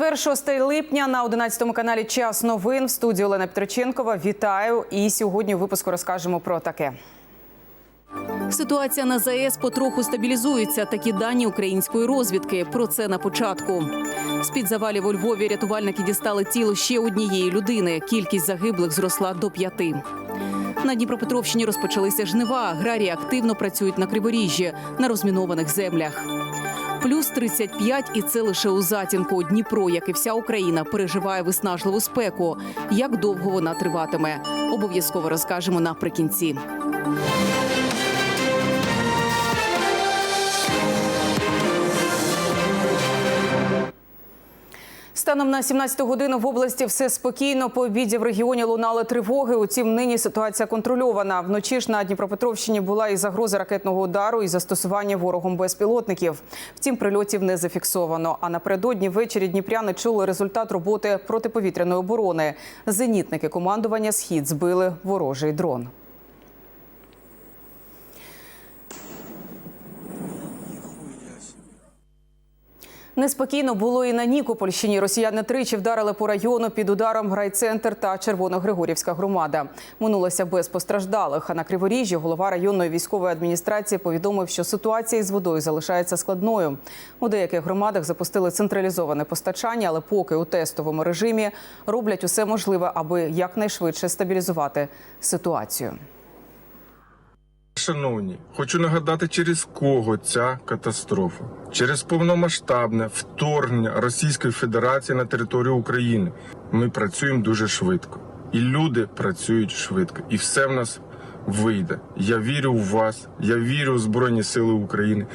Четвер, 6 липня на 11 каналі Час новин в студії Олена Петриченкова. Вітаю! І сьогодні у випуску розкажемо про таке. Ситуація на ЗАЕС потроху стабілізується. Такі дані української розвідки. Про це на початку. З під завалів у Львові рятувальники дістали тіло ще однієї людини. Кількість загиблих зросла до п'яти. На Дніпропетровщині розпочалися жнива. Аграрії активно працюють на криворіжжі на розмінованих землях. Плюс 35 і це лише у затінку. Дніпро, як і вся Україна, переживає виснажливу спеку. Як довго вона триватиме? Обов'язково розкажемо наприкінці. Станом на 17 годину в області все спокійно. По обіді в регіоні лунали тривоги. Утім, нині ситуація контрольована. Вночі ж на Дніпропетровщині була і загроза ракетного удару, і застосування ворогом безпілотників. Втім, прильотів не зафіксовано. А напередодні ввечері дніпряни чули результат роботи протиповітряної оборони. Зенітники командування Схід збили ворожий дрон. Неспокійно було і на Нікопольщині. Росіяни тричі вдарили по району під ударом райцентр та Червоногригорівська громада. Минулося без постраждалих. А на Криворіжжі голова районної військової адміністрації повідомив, що ситуація із водою залишається складною. У деяких громадах запустили централізоване постачання, але поки у тестовому режимі роблять усе можливе, аби якнайшвидше стабілізувати ситуацію. Шановні, хочу нагадати, через кого ця катастрофа. Через повномасштабне вторгнення Російської Федерації на територію України. Ми працюємо дуже швидко. І люди працюють швидко. І все в нас вийде. Я вірю в вас, я вірю в Збройні Сили України.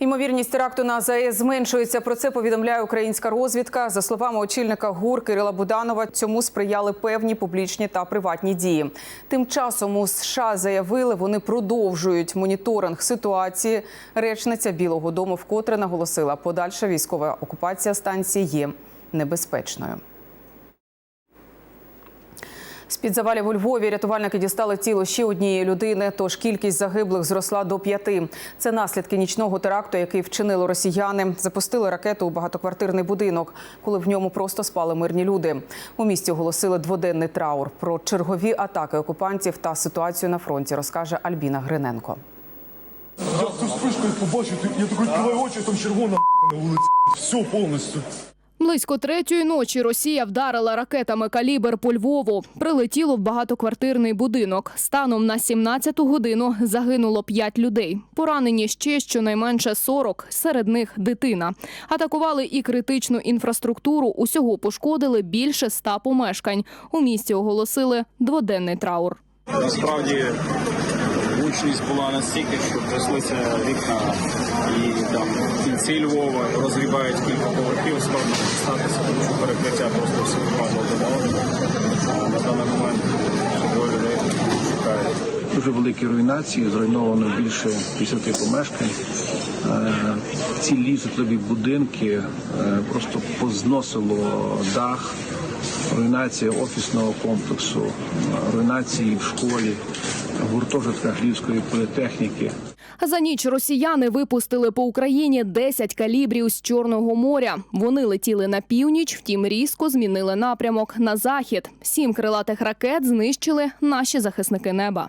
Ймовірність теракту на ЗАЕС зменшується. Про це повідомляє українська розвідка. За словами очільника ГУР Кирила Буданова, цьому сприяли певні публічні та приватні дії. Тим часом у США заявили, вони продовжують моніторинг ситуації. Речниця Білого Дому вкотре наголосила, подальша військова окупація станції є небезпечною. З-під завалів у Львові рятувальники дістали тіло ще однієї людини, тож кількість загиблих зросла до п'яти. Це наслідки нічного теракту, який вчинили росіяни. Запустили ракету у багатоквартирний будинок, коли в ньому просто спали мирні люди. У місті оголосили дводенний траур. Про чергові атаки окупантів та ситуацію на фронті розкаже Альбіна Гриненко. Я цю спишку побачив, я такий відкриваю очі, там червона на вулиці. Все повністю. Близько третьої ночі Росія вдарила ракетами калібр по Львову. Прилетіло в багатоквартирний будинок. Станом на 17-ту годину загинуло 5 людей. Поранені ще щонайменше 40, серед них дитина. Атакували і критичну інфраструктуру. Усього пошкодили більше ста помешкань. У місті оголосили дводенний траур. Насправді гучність була настільки, що тряслися вікна і там кінці Львова розгрібають кілька поверхів, складно дістатися, тому що перекриття просто все випадало до На даний момент двоє людей шукають. дуже великі руйнації, зруйновано більше 50 помешкань. Е, Цілі житлові будинки е, просто позносило дах, руйнація офісного комплексу, е, руйнації в школі, гуртожитках Львівської політехніки. За ніч росіяни випустили по Україні 10 калібрів з Чорного моря. Вони летіли на північ, втім різко змінили напрямок на захід. Сім крилатих ракет знищили наші захисники неба.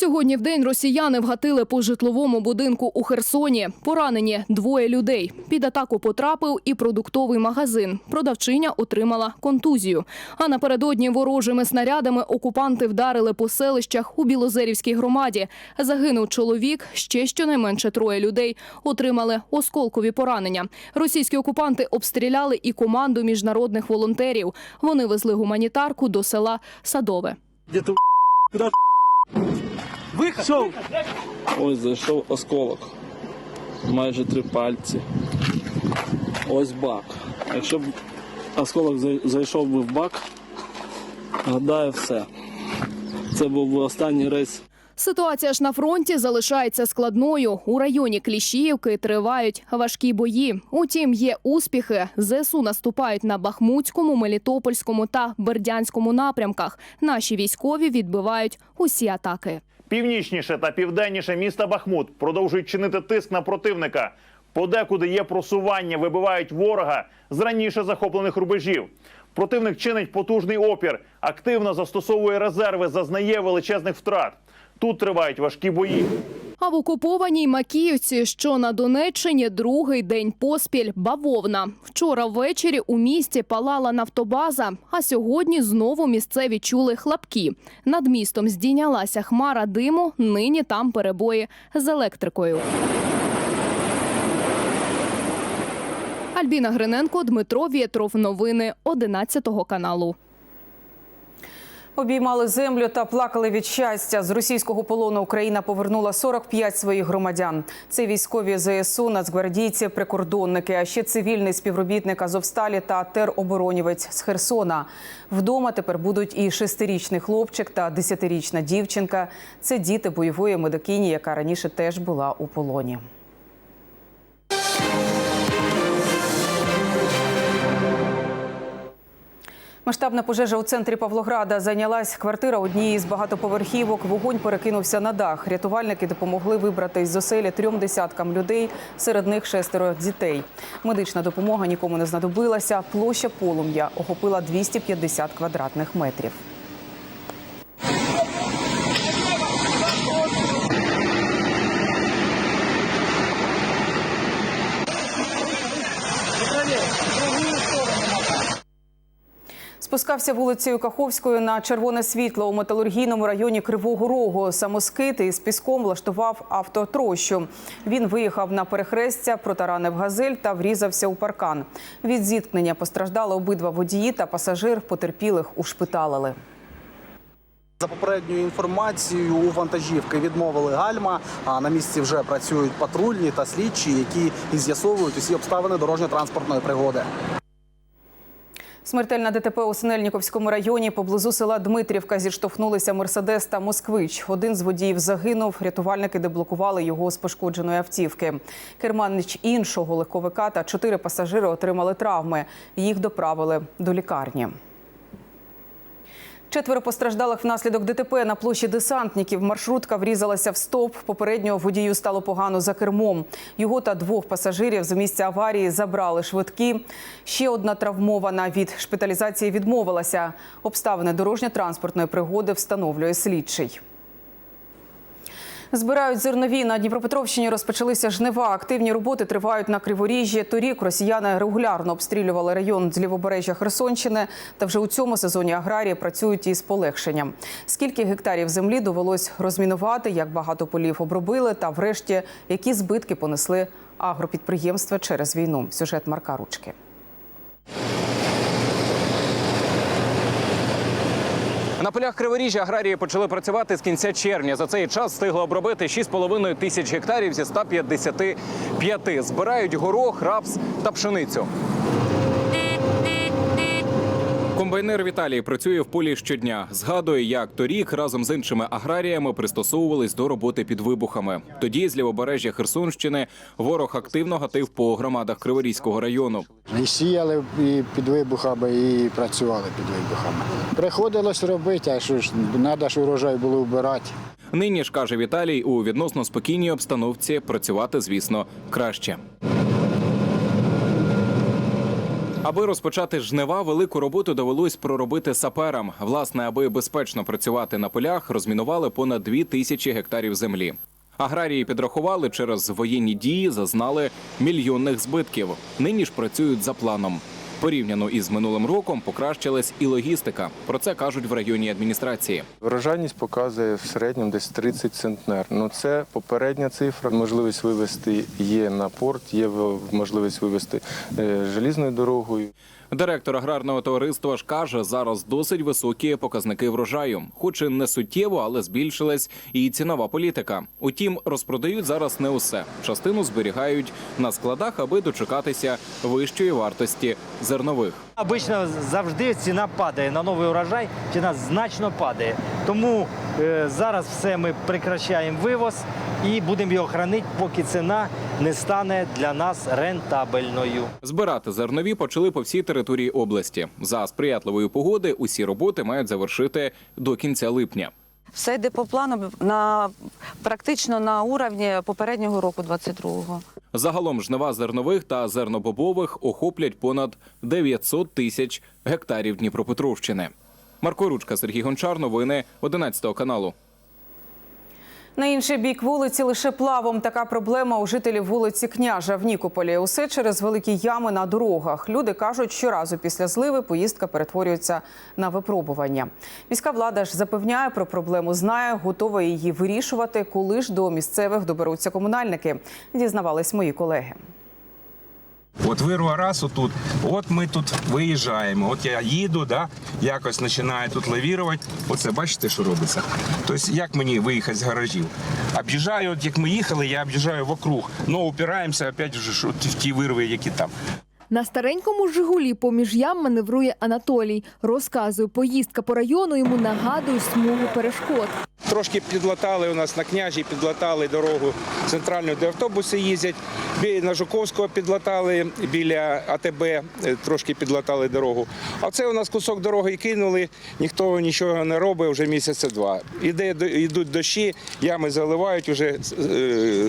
Сьогодні в день росіяни вгатили по житловому будинку у Херсоні. Поранені двоє людей. Під атаку потрапив і продуктовий магазин. Продавчиня отримала контузію. А напередодні ворожими снарядами окупанти вдарили по селищах у Білозерівській громаді. Загинув чоловік. Ще щонайменше троє людей отримали осколкові поранення. Російські окупанти обстріляли і команду міжнародних волонтерів. Вони везли гуманітарку до села Садове. Ось зайшов осколок. Майже три пальці. Ось бак. Якщо б осколок зайшов би в бак, гадаю, все. Це був би останній рейс Ситуація ж на фронті залишається складною. У районі Кліщіївки тривають важкі бої. Утім, є успіхи. ЗСУ наступають на Бахмутському, Мелітопольському та Бердянському напрямках. Наші військові відбивають усі атаки. Північніше та південніше міста Бахмут продовжують чинити тиск на противника. Подекуди є просування, вибивають ворога з раніше захоплених рубежів. Противник чинить потужний опір, активно застосовує резерви, зазнає величезних втрат. Тут тривають важкі бої. А в окупованій Макіївці, що на Донеччині, другий день поспіль бавовна. Вчора ввечері у місті палала нафтобаза, а сьогодні знову місцеві чули хлопки. Над містом здійнялася хмара диму. Нині там перебої з електрикою. Альбіна Гриненко, Дмитро Вєтров. Новини 11 каналу. Обіймали землю та плакали від щастя. З російського полону Україна повернула 45 своїх громадян. Це військові ЗСУ, нацгвардійці, прикордонники, а ще цивільний співробітник Азовсталі та тероборонівець з Херсона. Вдома тепер будуть і шестирічний хлопчик та десятирічна дівчинка. Це діти бойової медикині, яка раніше теж була у полоні. Масштабна пожежа у центрі Павлограда зайнялась квартира однієї з багатоповерхівок. Вогонь перекинувся на дах. Рятувальники допомогли вибрати із оселі трьом десяткам людей, серед них шестеро дітей. Медична допомога нікому не знадобилася. Площа полум'я охопила 250 квадратних метрів. Спускався вулицею Каховською на червоне світло у металургійному районі Кривого Рогу. Самоскит із піском влаштував автотрощу. Він виїхав на перехрестя, протаранив газель та врізався у паркан. Від зіткнення постраждали обидва водії та пасажир. Потерпілих ушпиталили. За попередньою інформацією, у вантажівки відмовили гальма. А на місці вже працюють патрульні та слідчі, які і з'ясовують усі обставини дорожньо-транспортної пригоди. Смертельна ДТП у Синельніковському районі поблизу села Дмитрівка зіштовхнулися Мерседес та Москвич. Один з водіїв загинув. Рятувальники деблокували його з пошкодженої автівки. Керманич іншого легковика та чотири пасажири отримали травми. Їх доправили до лікарні. Четверо постраждалих внаслідок ДТП на площі десантників. Маршрутка врізалася в стовп. Попереднього водію стало погано за кермом. Його та двох пасажирів з місця аварії забрали швидкі. Ще одна травмована від шпиталізації відмовилася. Обставини дорожньо-транспортної пригоди встановлює слідчий. Збирають зернові на Дніпропетровщині. Розпочалися жнива. Активні роботи тривають на Криворіжжі. Торік росіяни регулярно обстрілювали район з лівобережжя Херсонщини. Та вже у цьому сезоні аграрії працюють із полегшенням. Скільки гектарів землі довелось розмінувати, як багато полів обробили, та врешті які збитки понесли агропідприємства через війну. Сюжет Марка Ручки. На полях Криворіжжя аграрії почали працювати з кінця червня. За цей час встигли обробити 6,5 тисяч гектарів зі 155. Збирають горох, рапс та пшеницю. Комбайнер Віталій працює в полі щодня. Згадує, як торік разом з іншими аграріями пристосовувались до роботи під вибухами. Тоді з лівобережжя Херсонщини ворог активно гатив по громадах Криворізького району. І сіяли і під вибухами, і працювали під вибухами. Приходилось робити, а що ж, треба ж урожай було вбирати. Нині ж каже Віталій, у відносно спокійній обстановці працювати, звісно, краще. Аби розпочати жнива, велику роботу довелось проробити саперам. Власне, аби безпечно працювати на полях, розмінували понад дві тисячі гектарів землі. Аграрії підрахували, через воєнні дії зазнали мільйонних збитків. Нині ж працюють за планом. Порівняно із минулим роком покращилась і логістика. Про це кажуть в районній адміністрації. Врожайність показує в середньому десь 30 центнер. Ну це попередня цифра. Можливість вивезти є на порт, є можливість вивезти желізною дорогою. Директор аграрного товариства ж каже, зараз досить високі показники врожаю, хоч і не суттєво, але збільшилась і цінова політика. Утім, розпродають зараз не усе. Частину зберігають на складах, аби дочекатися вищої вартості зернових. Обично завжди ціна падає на новий урожай, ціна значно падає. Тому е, зараз все ми прекращаємо вивоз і будемо його хранити, поки ціна не стане для нас рентабельною. Збирати зернові почали по всій території області. За сприятливої погоди усі роботи мають завершити до кінця липня. Все йде по плану на практично на уровні попереднього року, 22-го. Загалом жнива зернових та зернобобових охоплять понад 900 тисяч гектарів Дніпропетровщини. Марко Ручка, Сергій Гончар. Новини 11 каналу. На інший бік вулиці лише плавом. Така проблема у жителів вулиці Княжа в Нікополі. Усе через великі ями на дорогах. Люди кажуть, щоразу після зливи поїздка перетворюється на випробування. Міська влада ж запевняє про проблему, знає, готова її вирішувати, коли ж до місцевих доберуться комунальники. Дізнавались мої колеги. От вирва раз отут, от ми тут виїжджаємо. От я їду, да, якось починаю тут лавірувати. Оце бачите, що робиться. Тобто, як мені виїхати з гаражів? Об'їжджаю, от як ми їхали, я об'їжджаю вокруг, але опираємося опять в ті вирви, які там. На старенькому Жигулі поміж ям маневрує Анатолій. Розказує, поїздка по району йому нагадує смугу перешкод. Трошки підлатали у нас на княжі, підлатали дорогу центральну, де автобуси їздять. На Жуковського підлатали біля АТБ, е, трошки підлатали дорогу. А це у нас кусок дороги кинули, ніхто нічого не робить вже місяця два. Іде, йдуть дощі, ями заливають вже е,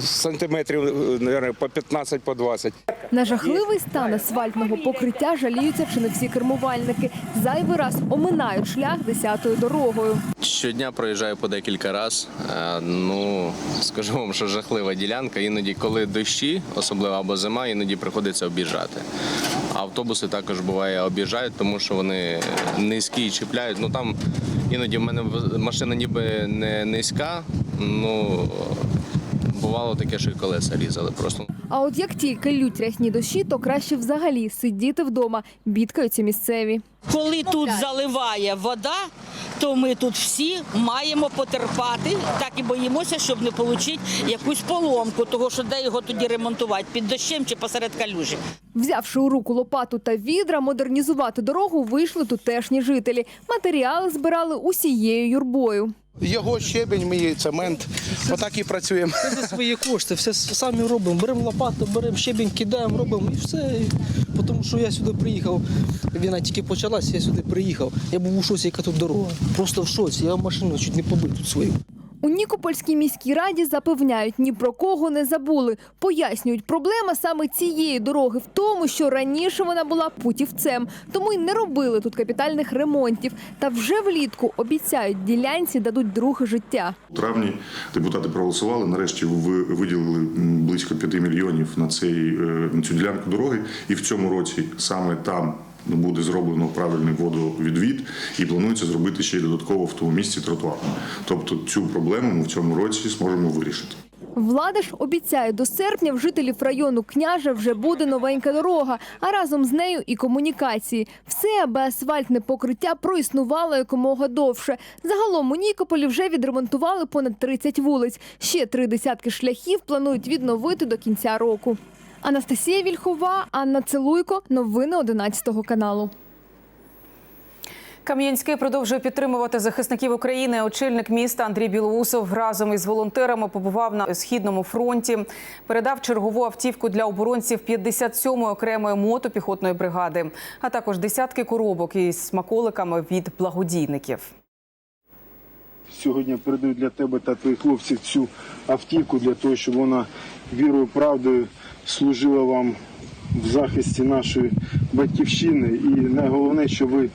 сантиметрів е, наверно, по 15 по 20. На жахливий стан асфальтного покриття жаліються чи не всі кермувальники. Зайвий раз оминають шлях десятою дорогою. Щодня проїжджаю по декілька разів. Е, Ну, скажу вам, що жахлива ділянка. Іноді, коли дощі, особливо або зима, іноді приходиться об'їжджати. Автобуси також буває об'їжджають, тому що вони низькі і чіпляють. Ну там іноді в мене машина ніби не низька. Ну бувало таке, що і колеса різали просто. А от як тільки лють рясні дощі, то краще взагалі сидіти вдома. Бідкаються місцеві. Коли тут заливає вода, то ми тут всі маємо потерпати, так і боїмося, щоб не отримати якусь поломку, того що де його тоді ремонтувати, під дощем чи посеред калюжі. Взявши у руку лопату та відра, модернізувати дорогу вийшли тутешні жителі. Матеріали збирали усією юрбою. Його щебень, мій цемент. Отак і працюємо. Це за свої кошти, все самі робимо. Беремо лопату, беремо щебінь, кидаємо, робимо і все. Тому що я сюди приїхав. Війна тільки почалася, я сюди приїхав. Я був у шоці, яка тут дорога. Просто в шоці. Я машину чуть не побив тут свою. У Нікопольській міській раді запевняють, ні про кого не забули. Пояснюють, проблема саме цієї дороги в тому, що раніше вона була путівцем, тому й не робили тут капітальних ремонтів. Та вже влітку обіцяють, ділянці дадуть друге життя. У травні депутати проголосували. Нарешті ви- виділили близько 5 мільйонів на цей е, на цю ділянку дороги. І в цьому році саме там буде зроблено правильний водовідвід і планується зробити ще й додатково в тому місці тротуар. Тобто цю проблему ми в цьому році зможемо вирішити. Влада ж обіцяє, до серпня в жителів району княжа вже буде новенька дорога, а разом з нею і комунікації. Все, аби асфальтне покриття проіснувало якомога довше. Загалом у Нікополі вже відремонтували понад 30 вулиць. Ще три десятки шляхів планують відновити до кінця року. Анастасія Вільхова, Анна Целуйко. Новини 11 каналу. Кам'янський продовжує підтримувати захисників України. Очільник міста Андрій Білоусов разом із волонтерами побував на східному фронті. Передав чергову автівку для оборонців 57-ї окремої мотопіхотної бригади, а також десятки коробок із смаколиками від благодійників. Сьогодні передаю для тебе та твоїх хлопців цю автівку для того, щоб вона вірою, правдою служила вам в захисті нашої батьківщини. І найголовніше, що ви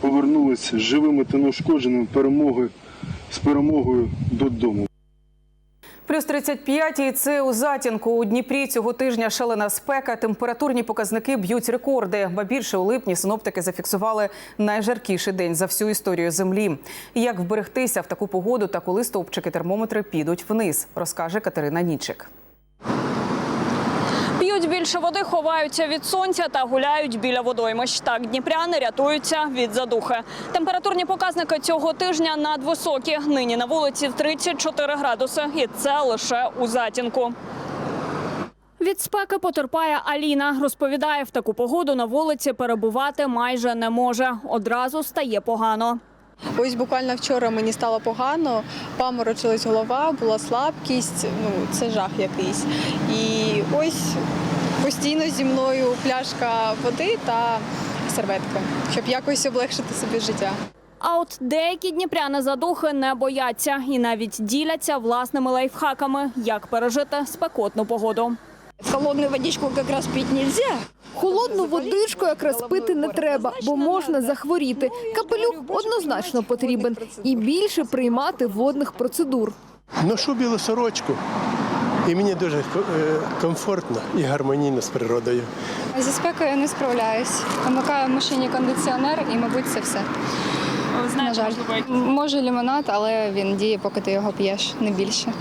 повернулись живими та неушкодженими перемоги з перемогою додому. Плюс 35 і це у затінку. У Дніпрі цього тижня шалена спека. Температурні показники б'ють рекорди. Ба більше у липні синоптики зафіксували найжаркіший день за всю історію землі. Як вберегтися в таку погоду та коли стовпчики термометри підуть вниз, розкаже Катерина Нічик. П'ють більше води, ховаються від сонця та гуляють біля водоймищ. Так дніпряни рятуються від задухи. Температурні показники цього тижня надвисокі. Нині на вулиці 34 градуси, і це лише у затінку. Від спеки потерпає Аліна. Розповідає, в таку погоду на вулиці перебувати майже не може. Одразу стає погано. Ось буквально вчора мені стало погано, паморочилась голова, була слабкість, ну це жах якийсь. І ось постійно зі мною пляшка води та серветка, щоб якось облегшити собі життя. А от деякі дніпряни задухи не бояться і навіть діляться власними лайфхаками, як пережити спекотну погоду. Холодну водичку якраз пити нельзя. Холодну водичку якраз пити не треба, бо можна захворіти. Капелюх однозначно потрібен і більше приймати водних процедур. Ношу білу сорочку, і мені дуже е, комфортно і гармонійно з природою. Зі спекою я не справляюсь. Вмикаю в машині кондиціонер і, мабуть, це все. На жаль, може лимонад, але він діє, поки ти його п'єш, не більше.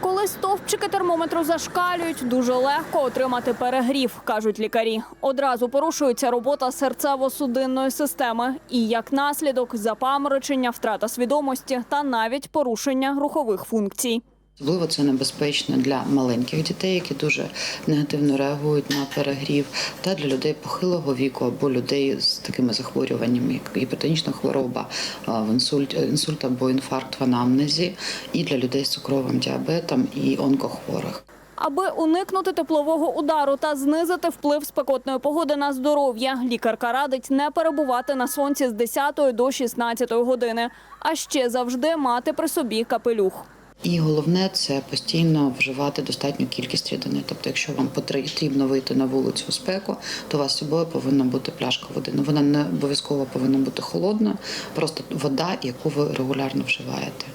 Коли стовпчики термометру зашкалюють, дуже легко отримати перегрів, кажуть лікарі. Одразу порушується робота серцево-судинної системи і як наслідок запаморочення, втрата свідомості та навіть порушення рухових функцій. Особливо це небезпечно для маленьких дітей, які дуже негативно реагують на перегрів, та для людей похилого віку або людей з такими захворюваннями, як гіпотонічна хвороба, інсульт, інсульт або інфаркт в анамнезі, і для людей з цукровим діабетом і онкохворих. Аби уникнути теплового удару та знизити вплив спекотної погоди на здоров'я, лікарка радить не перебувати на сонці з 10 до 16 години, а ще завжди мати при собі капелюх. І головне це постійно вживати достатню кількість рідини. Тобто, якщо вам потрібно вийти на вулицю у спеку, то у вас з собою повинна бути пляшка води. Ну вона не обов'язково повинна бути холодна, просто вода, яку ви регулярно вживаєте.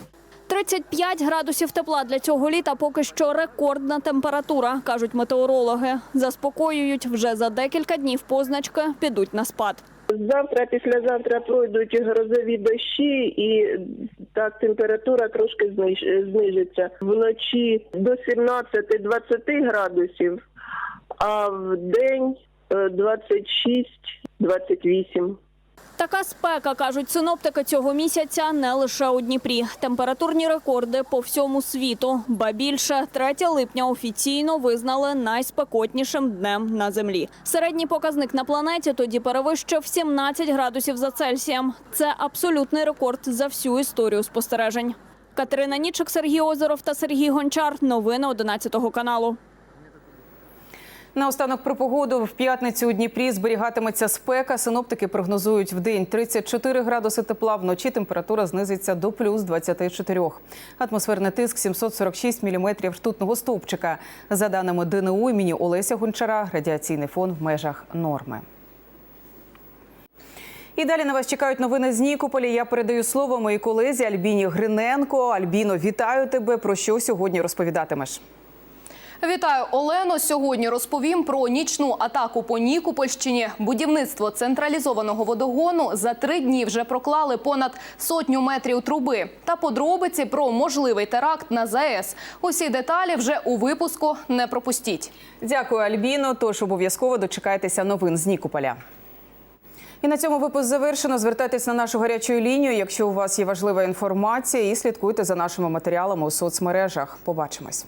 35 градусів тепла для цього літа поки що рекордна температура, кажуть метеорологи. Заспокоюють, вже за декілька днів позначки підуть на спад. Завтра, післязавтра пройдуть грозові дощі, і так температура трошки зниж- знижиться. Вночі до 17-20 градусів, а в день е, 26-28. Така спека, кажуть синоптики, цього місяця не лише у Дніпрі. Температурні рекорди по всьому світу. Ба більше, 3 липня офіційно визнали найспекотнішим днем на землі. Середній показник на планеті тоді перевищив 17 градусів за Цельсієм. Це абсолютний рекорд за всю історію спостережень. Катерина Нічик, Сергій Озеров та Сергій Гончар. Новини 11 каналу. Наостанок про погоду в п'ятницю у Дніпрі зберігатиметься спека. Синоптики прогнозують в день 34 градуси тепла. Вночі температура знизиться до плюс 24. Атмосферний тиск 746 міліметрів ртутного стовпчика. За даними ДНУ імені Олеся Гончара, радіаційний фон в межах норми. І далі на вас чекають новини з Нікополя. Я передаю слово моїй колезі Альбіні Гриненко. Альбіно, вітаю тебе. Про що сьогодні розповідатимеш? Вітаю, Олено. Сьогодні розповім про нічну атаку по Нікопольщині. Будівництво централізованого водогону за три дні вже проклали понад сотню метрів труби. Та подробиці про можливий теракт на ЗАЕС. Усі деталі вже у випуску. Не пропустіть. Дякую, Альбіно. Тож обов'язково дочекайтеся новин з Нікополя. І на цьому випуск завершено. Звертайтесь на нашу гарячу лінію, якщо у вас є важлива інформація, і слідкуйте за нашими матеріалами у соцмережах. Побачимось.